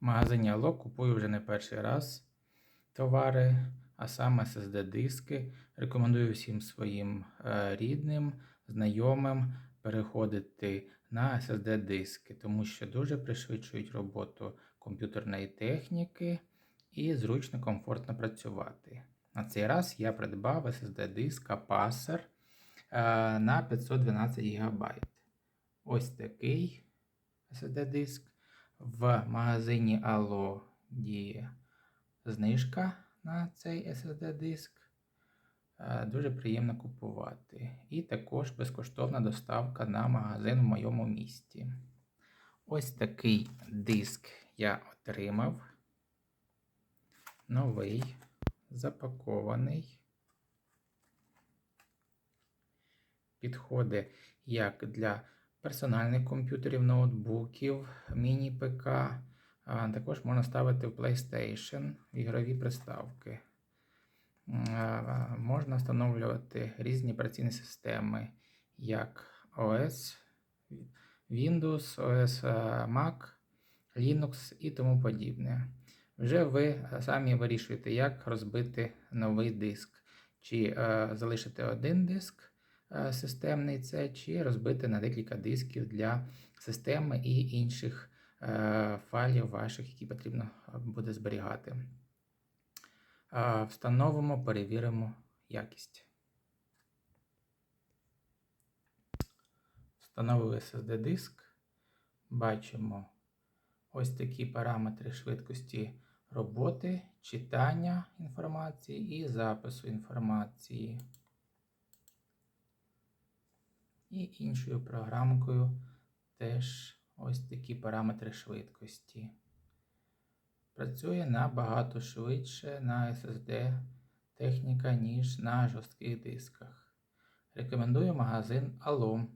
В магазині Allo купую вже не перший раз товари, а саме SSD-диски. Рекомендую всім своїм е, рідним, знайомим переходити на SSD-диски, тому що дуже пришвидшують роботу комп'ютерної техніки і зручно, комфортно працювати. На цей раз я придбав SSD-диск Apacer е, на 512 ГБ. Ось такий SSD-диск. В магазині Allo діє знижка на цей SSD-диск. Е, Дуже приємно купувати. І також безкоштовна доставка на магазин в моєму місті. Ось такий диск я отримав. Новий, запакований. Підходить як для персональних комп'ютерів, ноутбуків, міні-ПК. Також можна ставити в PlayStation ігрові приставки. Можна встановлювати різні операційні системи, як OS, Windows, OS Mac, Linux і тому подібне. Вже ви самі вирішуєте, як розбити новий диск, чи е, залишити один диск системний це, чи розбити на декілька дисків для системи і інших е, файлів ваших, які потрібно буде зберігати. Е, Встановимо, перевіримо якість. Встановили SSD диск. Бачимо ось такі параметри швидкості роботи, читання інформації і запису інформації. І іншою програмкою теж ось такі параметри швидкості. Працює набагато швидше на SSD техніка, ніж на жорстких дисках. Рекомендую магазин Allo.